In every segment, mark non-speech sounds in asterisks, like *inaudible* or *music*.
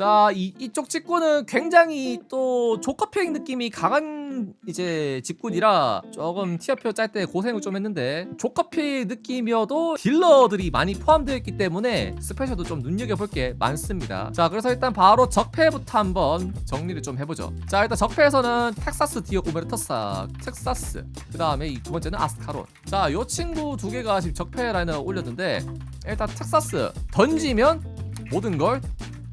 자, 이, 이쪽 직구는 굉장히 또 조커핑 느낌이 강한 이제 직군이라 조금 티어표 짤 때 고생을 좀 했는데 조커핑 느낌이어도 딜러들이 많이 포함되어 있기 때문에 스페셜도 좀 눈여겨볼 게 많습니다. 자, 그래서 일단 바로 적패부터 한번 정리를 좀 해보죠. 자, 일단 적패에서는 텍사스 디오고메르터사, 텍사스. 그 다음에 이 두 번째는 아스카론. 자, 요 친구 두 개가 지금 적패 라인을 올렸는데 일단 텍사스 던지면 모든 걸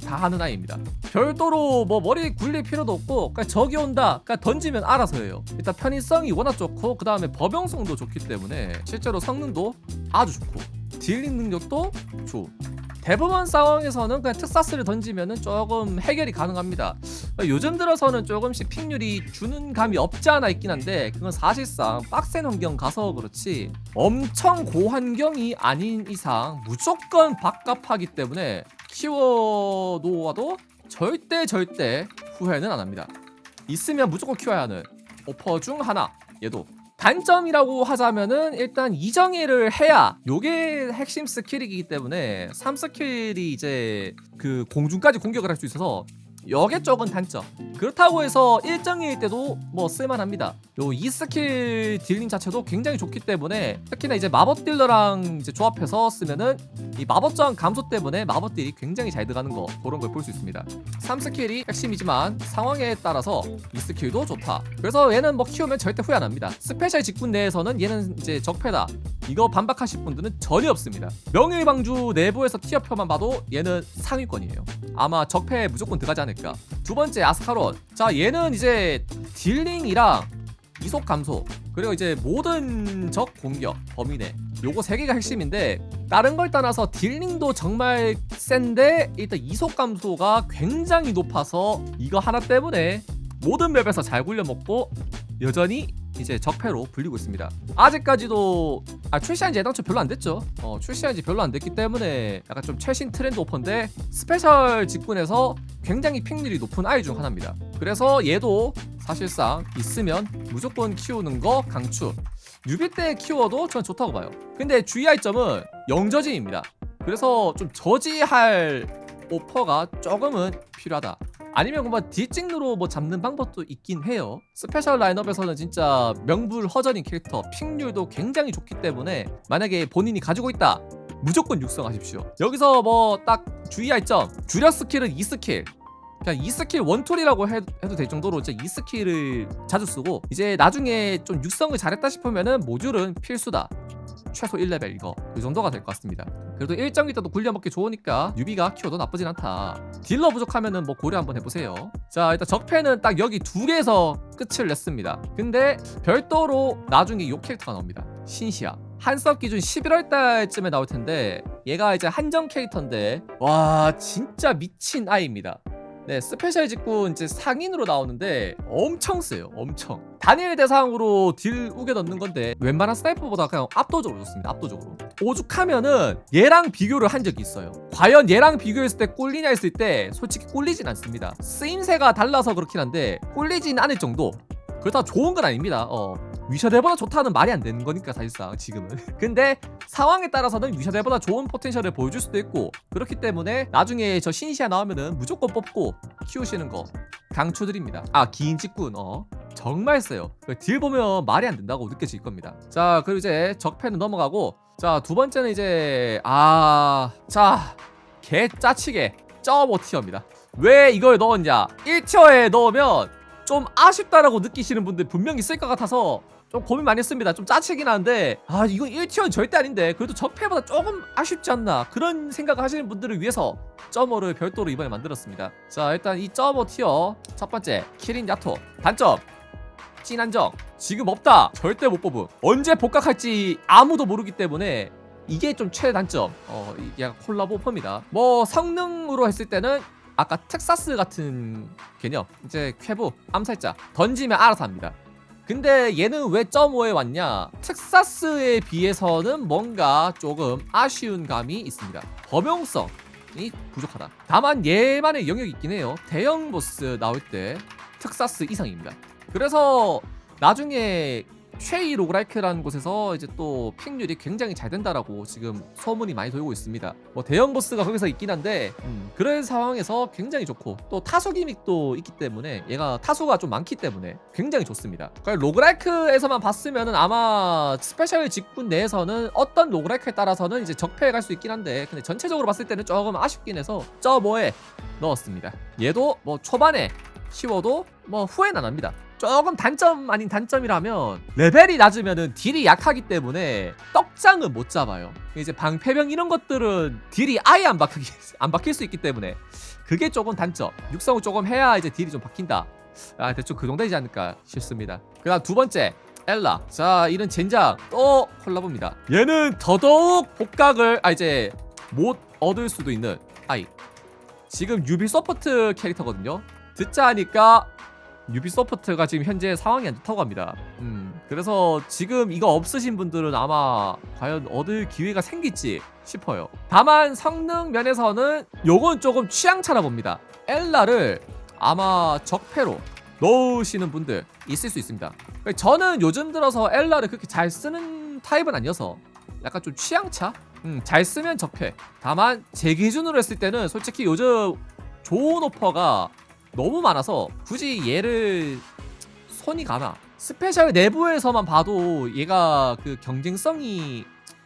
다 하는 아이입니다. 별도로 뭐 머리 굴릴 필요도 없고 그냥 적이 온다 그냥 던지면 알아서 해요. 일단 편의성이 워낙 좋고 그 다음에 법용성도 좋기 때문에 실제로 성능도 아주 좋고 딜링 능력도 좋. 대부분 상황에서는 그냥 특사스를 던지면은 조금 해결이 가능합니다. 요즘 들어서는 조금씩 픽률이 주는 감이 없지 않아 있긴 한데 그건 사실상 빡센 환경 가서 그렇지 엄청 고환경이 아닌 이상 무조건 밥값하기 때문에 키워 놓아도 절대 절대 후회는 안 합니다. 있으면 무조건 키워야 하는 오퍼 중 하나 얘도 단점이라고 하자면은 일단 이정의를 해야 요게 핵심 스킬이기 때문에 3스킬이 이제 그 공중까지 공격을 할 수 있어서 여게 적은 단점. 그렇다고 해서 일정일 때도 뭐 쓸만합니다. 요 2스킬 딜링 자체도 굉장히 좋기 때문에 특히나 이제 마법 딜러랑 이제 조합해서 쓰면은 이 마법 저항 감소 때문에 마법 딜이 굉장히 잘 들어가는 거 그런 걸 볼 수 있습니다. 3스킬이 핵심이지만 상황에 따라서 2스킬도 좋다. 그래서 얘는 뭐 키우면 절대 후회 안 합니다. 스페셜 직군 내에서는 얘는 이제 적패다. 이거 반박하실 분들은 전혀 없습니다. 명일방주 내부에서 티어표만 봐도 얘는 상위권이에요. 아마 적패에 무조건 들어가지 않을까 두 번째 아스카론 자 얘는 이제 딜링이랑 이속 감소 그리고 이제 모든 적 공격 범위 내. 요거 세 개가 핵심인데 다른 걸 떠나서 딜링도 정말 센데 일단 이속 감소가 굉장히 높아서 이거 하나 때문에 모든 맵에서 잘 굴려먹고 여전히 이제 적패로 불리고 있습니다. 아직까지도 아, 출시한 지 애당초 별로 안 됐죠. 어, 출시한 지 별로 안 됐기 때문에 약간 좀 최신 트렌드 오퍼인데 스페셜 직군에서 굉장히 픽률이 높은 아이 중 하나입니다. 그래서 얘도 사실상 있으면 무조건 키우는 거 강추. 뉴비 때 키워도 전 좋다고 봐요. 근데 주의할 점은 영저지입니다. 그래서 좀 저지할 오퍼가 조금은 필요하다. 아니면 뭔가 딜찍으로 뭐 잡는 방법도 있긴 해요. 스페셜 라인업에서는 진짜 명불허전인 캐릭터, 픽률도 굉장히 좋기 때문에 만약에 본인이 가지고 있다. 무조건 육성하십시오. 여기서 뭐 딱 주의할 점, 주력 스킬은 2스킬. 그냥 2스킬 원툴이라고 해- 해도 될 정도로 이제 2스킬을 자주 쓰고 이제 나중에 좀 육성을 잘했다 싶으면은 모듈은 필수다. 최소 1레벨 이거 이 정도가 될 것 같습니다. 그래도 일정 있다도 굴려먹기 좋으니까 유비가 키워도 나쁘진 않다. 딜러 부족하면은 뭐 고려 한번 해보세요. 자 일단 적패는 딱 여기 두 개에서 끝을 냈습니다. 근데 별도로 나중에 요 캐릭터가 나옵니다. 신시아. 한섭 기준 11월 달쯤에 나올 텐데 얘가 이제 한정 캐릭터인데 와 진짜 미친 아이입니다. 네, 스페셜 직군 이제 상인으로 나오는데 엄청 세요. 엄청. 단일 대상으로 딜 우겨 넣는 건데 웬만한 스나이퍼보다 그냥 압도적으로 좋습니다. 압도적으로. 오죽하면은 얘랑 비교를 한 적이 있어요. 과연 얘랑 비교했을 때 꿀리냐 했을 때 솔직히 꿀리진 않습니다. 쓰임새가 달라서 그렇긴 한데 꿀리진 않을 정도. 그렇다고 좋은 건 아닙니다. 어. 위셔대보다 좋다는 말이 안 되는 거니까 사실상 지금은. *laughs* 근데 상황에 따라서는 위셔대보다 좋은 포텐셜을 보여줄 수도 있고 그렇기 때문에 나중에 저 신시아 나오면은 무조건 뽑고 키우시는 거 강추드립니다. 아 긴 직군 어 정말 세요. 딜 보면 말이 안 된다고 느껴질 겁니다. 자 그리고 이제 적패는 넘어가고 자 두 번째는 이제 아자개 짜치게 점오 티어입니다. 왜 이걸 넣었냐? 1티어에 넣으면 좀 아쉽다라고 느끼시는 분들 분명히 있을 것 같아서 좀 고민 많이 했습니다. 좀 짜치긴 한데 아 이건 1티어는 절대 아닌데 그래도 적패보다 조금 아쉽지 않나 그런 생각을 하시는 분들을 위해서 점오를 별도로 이번에 만들었습니다. 자 일단 이 점오 티어 첫 번째 키린 야토. 단점 찐한정. 지금 없다. 절대 못 뽑음. 언제 복각할지 아무도 모르기 때문에 이게 좀 최단점. 어 약간 콜라보 펌이다. 뭐 성능으로 했을 때는 아까 텍사스 같은 개념 이제 쾌부 암살자 던지면 알아서 합니다. 근데 얘는 왜 .5에 왔냐? 텍사스에 비해서는 뭔가 조금 아쉬운 감이 있습니다. 범용성이 부족하다. 다만 얘만의 영역이 있긴 해요. 대형 보스 나올 때 텍사스 이상입니다. 그래서 나중에 쉐이 로그라이크라는 곳에서 이제 또 픽률이 굉장히 잘 된다라고 지금 소문이 많이 돌고 있습니다. 뭐 대형 보스가 거기서 있긴 한데 음, 그런 상황에서 굉장히 좋고 또 타수 기믹도 있기 때문에 얘가 타수가 좀 많기 때문에 굉장히 좋습니다. 그러니까 로그라이크에서만 봤으면은 아마 스페셜 직군 내에서는 어떤 로그라이크에 따라서는 이제 적폐에 갈수 있긴 한데 근데 전체적으로 봤을 때는 조금 아쉽긴 해서 저 뭐에 넣었습니다. 얘도 뭐 초반에 키워도 뭐 후회는 안 합니다. 조금 단점 아닌 단점이라면 레벨이 낮으면은 딜이 약하기 때문에 떡장은 못 잡아요. 이제 방패병 이런 것들은 딜이 아예 안 박히 *laughs* 안 박힐 수 있기 때문에 그게 조금 단점. 육성을 조금 해야 이제 딜이 좀 박힌다. 아 대충 그 정도 되지 않을까 싶습니다. 그 다음 두 번째 엘라. 자 이런 젠장 또 콜라보입니다. 얘는 더더욱 복각을 아 이제 못 얻을 수도 있는 아이. 지금 유비 서포트 캐릭터거든요. 듣자 하니까 유비 서포트가 지금 현재 상황이 안 좋다고 합니다. 음, 그래서 지금 이거 없으신 분들은 아마 과연 얻을 기회가 생길지 싶어요. 다만 성능 면에서는 요건 조금 취향차라 봅니다. 엘라를 아마 적폐로 넣으시는 분들 있을 수 있습니다. 저는 요즘 들어서 엘라를 그렇게 잘 쓰는 타입은 아니어서 약간 좀 취향차? 음, 잘 쓰면 적폐. 다만 제 기준으로 했을 때는 솔직히 요즘 좋은 오퍼가 너무 많아서 굳이 얘를 손이 가나? 스페셜 내부에서만 봐도 얘가 그 경쟁성이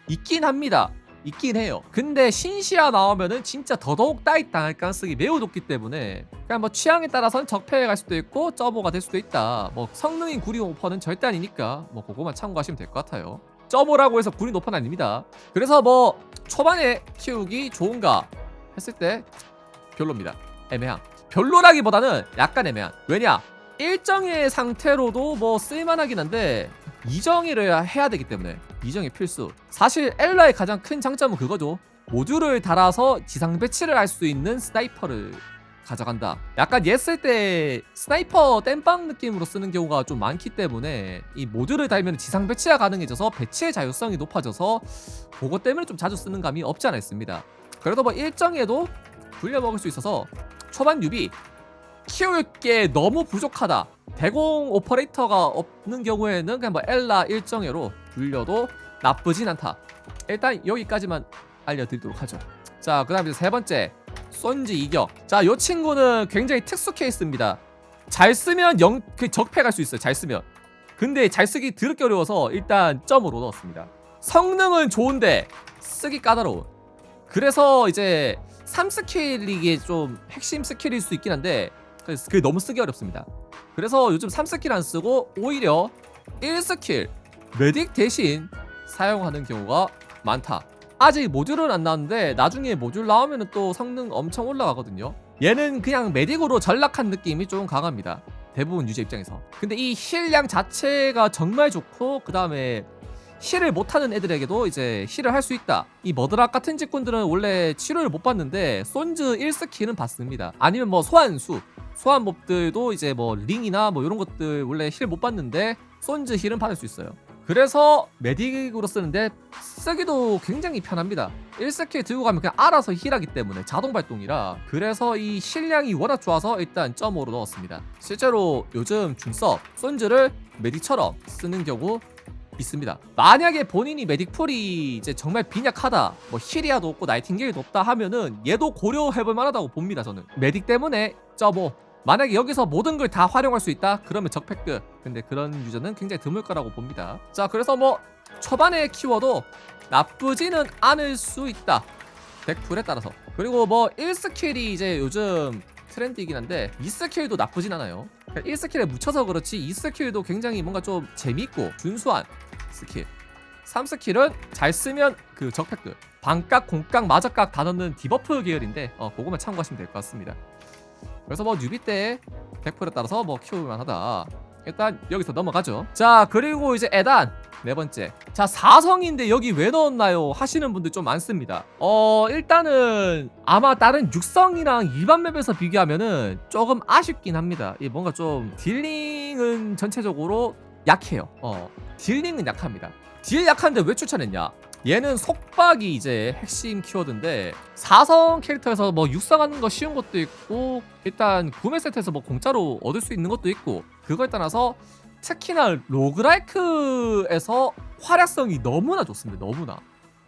있긴 합니다. 있긴 해요. 근데 신시아 나오면은 진짜 더더욱 따잇 당할 가능성이 매우 높기 때문에 그냥 뭐 취향에 따라서는 적폐에 갈 수도 있고 저보가 될 수도 있다. 뭐 성능인 구리 오퍼는 절대 아니니까 뭐 그거만 참고하시면 될 것 같아요. 저보라고 해서 구리 높은 아닙니다. 그래서 뭐 초반에 키우기 좋은가 했을 때 별로입니다. 애매함 별로라기보다는 약간 애매한. 왜냐? 일정의 상태로도 뭐 쓸만하긴 한데 이정의를 해야 되기 때문에 이정이 필수. 사실 엘라의 가장 큰 장점은 그거죠. 모듈을 달아서 지상 배치를 할 수 있는 스나이퍼를 가져간다. 약간 얘쓸때 스나이퍼 땜빵 느낌으로 쓰는 경우가 좀 많기 때문에 이 모듈을 달면 지상 배치가 가능해져서 배치의 자율성이 높아져서 그것 때문에 좀 자주 쓰는 감이 없지 않아 있습니다. 그래도 뭐 일정에도 굴려먹을 수 있어서 초반 유비 키울 게 너무 부족하다. 대공 오퍼레이터가 없는 경우에는 그냥 뭐 엘라 일정회로 불려도 나쁘진 않다. 일단 여기까지만 알려드리도록 하죠. 자, 그 다음에 세 번째. 쏜지 이격. 자, 요 친구는 굉장히 특수 케이스입니다. 잘 쓰면 영, 그 적패 갈 수 있어요. 잘 쓰면. 근데 잘 쓰기 드럽게 어려워서 일단 점으로 넣었습니다. 성능은 좋은데 쓰기 까다로운. 그래서 이제 3 스킬이 이게 좀 핵심 스킬일 수 있긴 한데 그래서 그게 너무 쓰기 어렵습니다. 그래서 요즘 3 스킬 안 쓰고 오히려 1 스킬 메딕 대신 사용하는 경우가 많다. 아직 모듈은 안 나왔는데 나중에 모듈 나오면 또 성능 엄청 올라가거든요. 얘는 그냥 메딕으로 전락한 느낌이 좀 강합니다. 대부분 유저 입장에서. 근데 이 힐량 자체가 정말 좋고 그 다음에 힐을 못하는 애들에게도 이제 힐을 할 수 있다. 이 머드락 같은 직군들은 원래 치료를 못 받는데 손즈 1스킬은 받습니다. 아니면 뭐 소환수, 소환 몹들도 이제 뭐 링이나 뭐 이런 것들 원래 힐 못 받는데 손즈 힐은 받을 수 있어요. 그래서 메딕으로 쓰는데 쓰기도 굉장히 편합니다. 1스킬 들고 가면 그냥 알아서 힐하기 때문에 자동 발동이라 그래서 이 힐량이 워낙 좋아서 일단 점으로 넣었습니다. 실제로 요즘 중섭 손즈를 메딕처럼 쓰는 경우 있습니다. 만약에 본인이 메딕풀이 이제 정말 빈약하다, 뭐 힐이아도 없고 나이팅게일도 없다 하면은 얘도 고려해볼 만하다고 봅니다. 저는 메딕 때문에 저뭐 만약에 여기서 모든 걸 다 활용할 수 있다, 그러면 적패급. 근데 그런 유저는 굉장히 드물 거라고 봅니다. 자, 그래서 뭐 초반에 키워도 나쁘지는 않을 수 있다. 덱풀에 따라서. 그리고 뭐 1스킬이 이제 요즘 트렌드이긴 한데 2스킬도 나쁘진 않아요. 1스킬에 묻혀서 그렇지 2스킬도 굉장히 뭔가 좀 재밌고 준수한 스킬. 3스킬은 잘 쓰면 그 적패급 반각, 공각, 마저각 다 넣는 디버프 계열인데 어 그거만 참고하시면 될 것 같습니다. 그래서 뭐 뉴비 때 100%에 따라서 뭐 키워볼만 하다 일단 여기서 넘어가죠. 자 그리고 이제 에단 네 번째. 자 4성인데 여기 왜 넣었나요? 하시는 분들 좀 많습니다. 어 일단은 아마 다른 6성이랑 일반 맵에서 비교하면은 조금 아쉽긴 합니다. 이 뭔가 좀 딜링은 전체적으로 약해요. 어 딜링은 약합니다. 딜 약한데 왜 추천했냐 얘는 속박이 이제 핵심 키워드인데 4성 캐릭터에서 뭐 육성하는 거 쉬운 것도 있고 일단 구매 세트에서 뭐 공짜로 얻을 수 있는 것도 있고 그거에 따라서 특히나 로그라이크에서 활약성이 너무나 좋습니다. 너무나.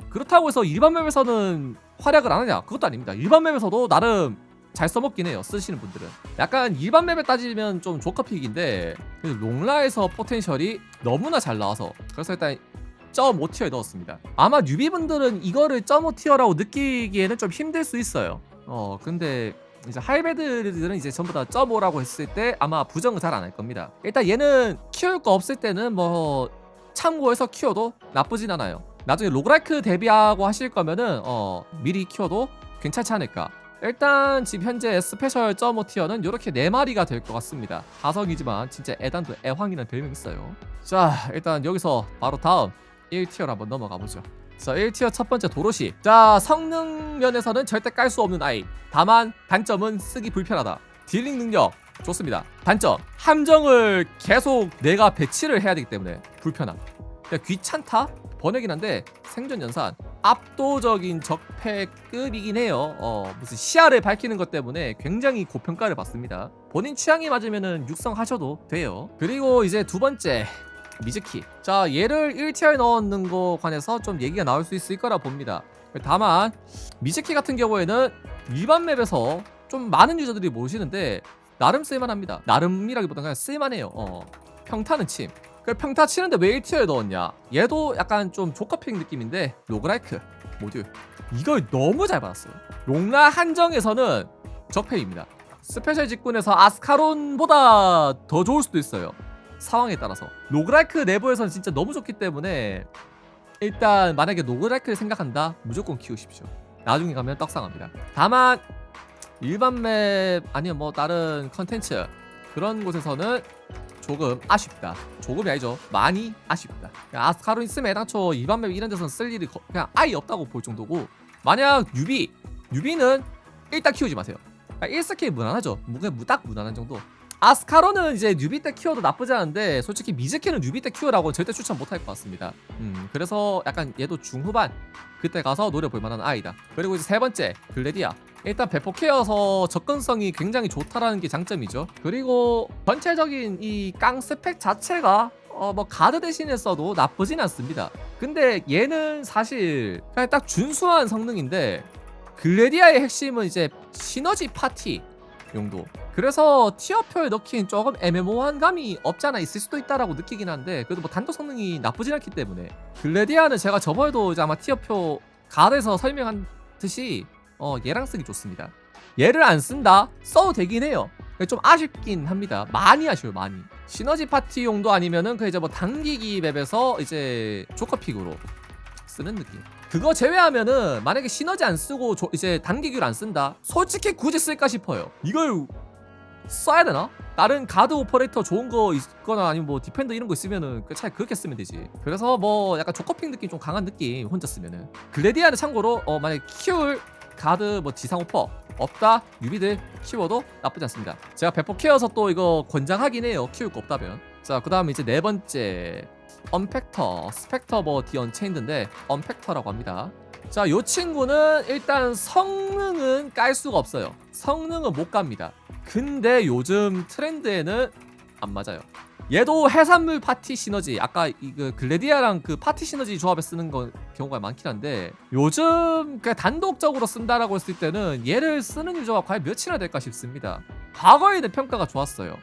그렇다고 해서 일반 맵에서는 활약을 안 하냐? 그것도 아닙니다. 일반 맵에서도 나름 잘 써먹긴 해요. 쓰시는 분들은. 약간 일반 맵에 따지면 좀 조커픽인데 그래도 롱라에서 포텐셜이 너무나 잘 나와서 그래서 일단 점 5티어에 넣었습니다. 아마 뉴비분들은 이거를 점 5티어라고 느끼기에는 좀 힘들 수 있어요. 어 근데 이제 하이베드들은 이제 전부 다점 5라고 했을 때 아마 부정을 잘 안 할 겁니다. 일단 얘는 키울 거 없을 때는 뭐 참고해서 키워도 나쁘진 않아요. 나중에 로그라이크 대비하고 하실 거면은 어 미리 키워도 괜찮지 않을까. 일단 지금 현재 스페셜 점오 티어는 이렇게 네 마리가 될 것 같습니다. 다성이지만 진짜 애단도 애황이라는 별명 있어요. 자 일단 여기서 바로 다음 1티어로 한번 넘어가 보죠. 자 1티어 첫 번째 도로시. 자 성능 면에서는 절대 깔 수 없는 아이. 다만 단점은 쓰기 불편하다. 딜링 능력 좋습니다. 단점 함정을 계속 내가 배치를 해야 되기 때문에 불편함. 귀찮다 번외긴 한데 생존 연산 압도적인 적폐급이긴 해요. 어, 무슨 시야를 밝히는 것 때문에 굉장히 고평가를 받습니다. 본인 취향에 맞으면은 육성하셔도 돼요. 그리고 이제 두 번째 미즈키. 자, 얘를 1티어에 넣는 거 관해서 좀 얘기가 나올 수 있을 거라 봅니다. 다만 미즈키 같은 경우에는 일반 맵에서 좀 많은 유저들이 모르시는데 나름 쓸만합니다. 나름이라기보다는 그냥 쓸만해요. 어, 평타는 침. 그 평타 치는데 왜 1티어에 넣었냐? 얘도 약간 좀 조커픽 느낌인데 로그라이크 모듈 이걸 너무 잘 받았어요. 롱라 한정에서는 적폐입니다. 스페셜 직군에서 아스카론보다 더 좋을 수도 있어요. 상황에 따라서 로그라이크 내부에서는 진짜 너무 좋기 때문에 일단 만약에 로그라이크를 생각한다 무조건 키우십시오. 나중에 가면 떡상합니다. 다만 일반 맵 아니면 뭐 다른 컨텐츠 그런 곳에서는 조금 아쉽다. 조금이 아니죠. 많이 아쉽다. 그냥 아스카론 있으면 애당초 일반 맵 이런 데서는 쓸 일이 거- 그냥 아예 없다고 볼 정도고 만약 유비 유비는 일단 키우지 마세요. 그러니까 1스킬 무난하죠. 뭐 그냥 무- 딱 무난한 정도. 아스카로는 이제 뉴비 때 키워도 나쁘지 않은데 솔직히 미즈키는 뉴비 때 키우라고 절대 추천 못할 것 같습니다. 음 그래서 약간 얘도 중후반 그때 가서 노려볼 만한 아이다. 그리고 이제 세 번째 글래디아. 일단 배포케어서 접근성이 굉장히 좋다라는 게 장점이죠. 그리고 전체적인 이 깡 스펙 자체가 어 뭐 가드 대신에 써도 나쁘진 않습니다. 근데 얘는 사실 그냥 딱 준수한 성능인데 글래디아의 핵심은 이제 시너지 파티 용도. 그래서 티어표에 넣기엔 조금 애매모호한 감이 없잖아 있을 수도 있다라고 느끼긴 한데 그래도 뭐 단독 성능이 나쁘진 않기 때문에 글래디아는 제가 저번에도 이제 아마 티어표 가드에서 설명한 듯이 어 얘랑 쓰기 좋습니다. 얘를 안 쓴다 써도 되긴 해요. 근데 좀 아쉽긴 합니다. 많이 아쉬워요 많이. 시너지 파티용도 아니면은 그 이제 뭐 당기기 맵에서 이제 조커픽으로 쓰는 느낌. 그거 제외하면은 만약에 시너지 안 쓰고 조- 이제 단기규를 안 쓴다. 솔직히 굳이 쓸까 싶어요. 이걸 써야 되나? 다른 가드 오퍼레이터 좋은 거 있거나 아니면 뭐 디펜더 이런 거 있으면은 그 차라리 그렇게 쓰면 되지. 그래서 뭐 약간 조커핑 느낌 좀 강한 느낌 혼자 쓰면은. 글래디아는 참고로 어 만약에 키울 가드 뭐 지상 오퍼 없다 유비들 키워도 나쁘지 않습니다. 제가 배포 케어서 또 이거 권장하긴 해요. 키울 거 없다면. 자 그 다음에 이제 네 번째 언팩터 스펙터 뭐 디언체인드인데 언팩터라고 합니다. 자, 요 친구는 일단 성능은 깔 수가 없어요. 성능은 못 갑니다. 근데 요즘 트렌드에는 안 맞아요. 얘도 해산물 파티 시너지 아까 이그 글래디아랑 그 파티 시너지 조합에 쓰는 거 경우가 많긴 한데 요즘 그냥 단독적으로 쓴다라고 했을 때는 얘를 쓰는 유저가 과연 몇이나 될까 싶습니다. 과거에는 평가가 좋았어요.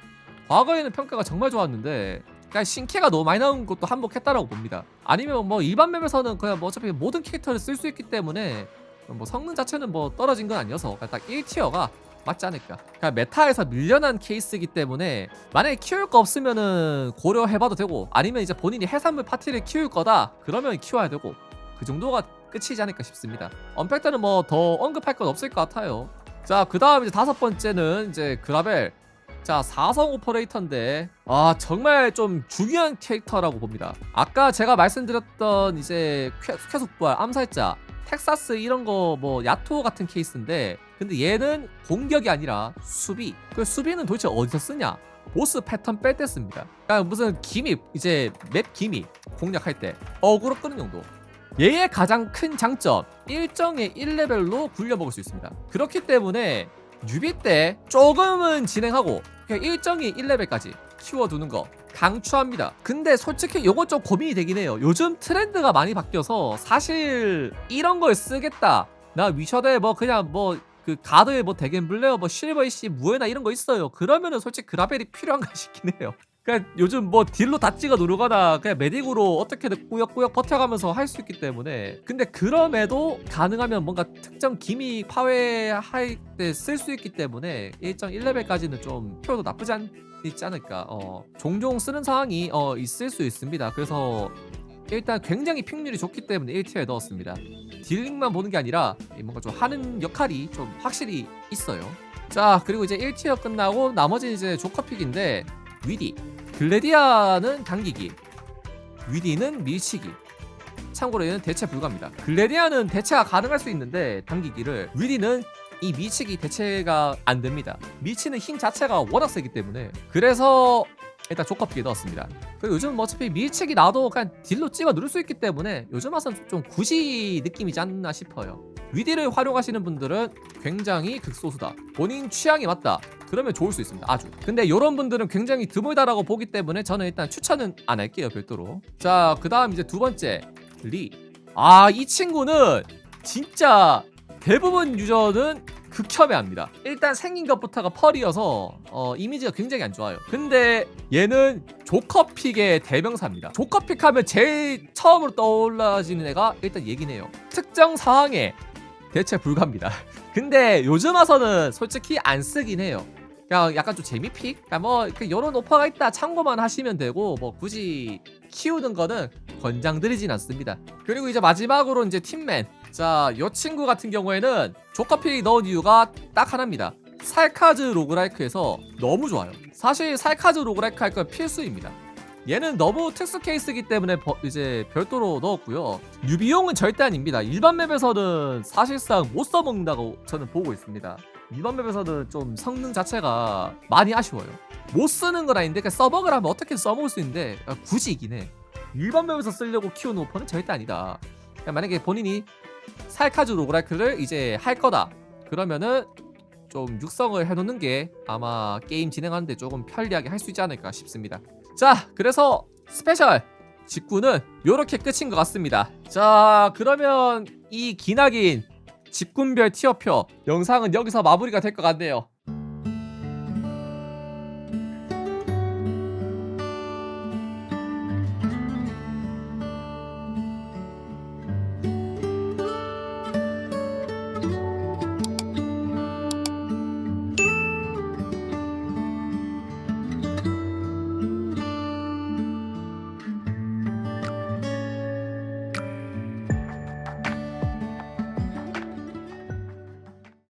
과거에는 평가가 정말 좋았는데 그러니까 신캐가 너무 많이 나온 것도 한몫했다라고 봅니다. 아니면 뭐 일반 맵에서는 그냥 뭐 어차피 모든 캐릭터를 쓸 수 있기 때문에 뭐 성능 자체는 뭐 떨어진 건 아니어서 그냥 딱 1티어가 맞지 않을까. 그냥 메타에서 밀려난 케이스이기 때문에 만약에 키울 거 없으면은 고려해봐도 되고 아니면 이제 본인이 해산물 파티를 키울 거다 그러면 키워야 되고 그 정도가 끝이지 않을까 싶습니다. 언팩터는 뭐 더 언급할 건 없을 것 같아요. 자, 그 다음 이제 다섯 번째는 이제 그라벨. 자, 사성 오퍼레이터인데, 아, 정말 좀 중요한 캐릭터라고 봅니다. 아까 제가 말씀드렸던 이제 쾌, 쾌속부활, 암살자, 텍사스 이런 거 뭐 야토 같은 케이스인데, 근데 얘는 공격이 아니라 수비. 그 수비는 도대체 어디서 쓰냐? 보스 패턴 뺄 때 씁니다. 그러니까 무슨 기믹, 이제 맵 기믹 공략할 때 어그로 끄는 용도. 얘의 가장 큰 장점 일정의 1레벨로 굴려먹을 수 있습니다 그렇기 때문에 뉴비 때 조금은 진행하고 그냥 일정의 1레벨까지 키워두는 거 강추합니다. 근데 솔직히 요건 좀 고민이 되긴 해요. 요즘 트렌드가 많이 바뀌어서 사실 이런 걸 쓰겠다. 나 위셔드에 뭐 그냥 뭐 그 가드에 뭐 대겐 블레어 뭐 실버 이씨 무에나 이런 거 있어요. 그러면은 솔직히 그라벨이 필요한가 싶긴 *laughs* 해요. 그냥 요즘 뭐 딜로 다 찍어 누르거나 그냥 메딕으로 어떻게든 꾸역꾸역 버텨가면서 할 수 있기 때문에 근데 그럼에도 가능하면 뭔가 특정 기미 파괴할 때 쓸 수 있기 때문에 1.1레벨까지는 좀 표도 나쁘지 않, 있지 않을까 어, 종종 쓰는 상황이 어, 있을 수 있습니다 그래서 일단 굉장히 픽률이 좋기 때문에 1티어에 넣었습니다. 딜링만 보는 게 아니라 뭔가 좀 하는 역할이 좀 확실히 있어요. 자 그리고 이제 1티어 끝나고 나머지는 이제 조커픽인데 위디. 글래디아는 당기기. 위디는 밀치기. 참고로 얘는 대체 불가입니다. 글래디아는 대체가 가능할 수 있는데 당기기를 위디는 이 미치기 대체가 안 됩니다. 미치는 힘 자체가 워낙 세기 때문에. 그래서 일단 조커픽에 넣었습니다 그리고 요즘 뭐 어차피 밀치기 나도 그냥 딜로 찍어 누를 수 있기 때문에 요즘 와서는 좀 굳이 느낌이지 않나 싶어요 위디를 활용하시는 분들은 굉장히 극소수다. 본인 취향이 맞다. 그러면 좋을 수 있습니다. 아주. 근데 이런 분들은 굉장히 드물다라고 보기 때문에 저는 일단 추천은 안 할게요. 별도로. 자, 그 다음 이제 두 번째. 리. 아, 이 친구는 진짜 대부분 유저는 극혐해합니다. 일단 생긴 것부터가 펄이어서 어, 이미지가 굉장히 안 좋아요. 근데 얘는 조커픽의 대명사입니다. 조커픽 하면 제일 처음으로 떠올라지는 애가 일단 얘긴 해요. 특정 상황에 대체 불가입니다. *laughs* 근데 요즘 와서는 솔직히 안 쓰긴 해요. 그냥 약간 좀 재미픽? 그러니까 뭐 이런 오퍼가 있다 참고만 하시면 되고 뭐 굳이 키우는 거는 권장드리진 않습니다. 그리고 이제 마지막으로 이제 팀맨. 자, 이 친구 같은 경우에는 조커픽 넣은 이유가 딱 하나입니다. 살카즈 로그라이크에서 너무 좋아요. 사실 살카즈 로그라이크 할 건 필수입니다. 얘는 너무 특수 케이스이기 때문에 버- 이제 별도로 넣었고요. 유비용은 절대 아닙니다. 일반 맵에서는 사실상 못 써먹는다고 저는 보고 있습니다. 일반 맵에서는 좀 성능 자체가 많이 아쉬워요. 못 쓰는 건 아닌데 그냥 써먹을 하면 어떻게 써먹을 수 있는데 아, 굳이 이긴 해. 일반 맵에서 쓰려고 키우는 오퍼는 절대 아니다. 그냥 만약에 본인이 살카즈 로그라이크를 이제 할 거다. 그러면은 좀 육성을 해놓는 게 아마 게임 진행하는데 조금 편리하게 할 수 있지 않을까 싶습니다. 자, 그래서 스페셜 직구는 요렇게 끝인 것 같습니다. 자, 그러면 이 기나긴 직군별 티어표 영상은 여기서 마무리가 될 것 같네요.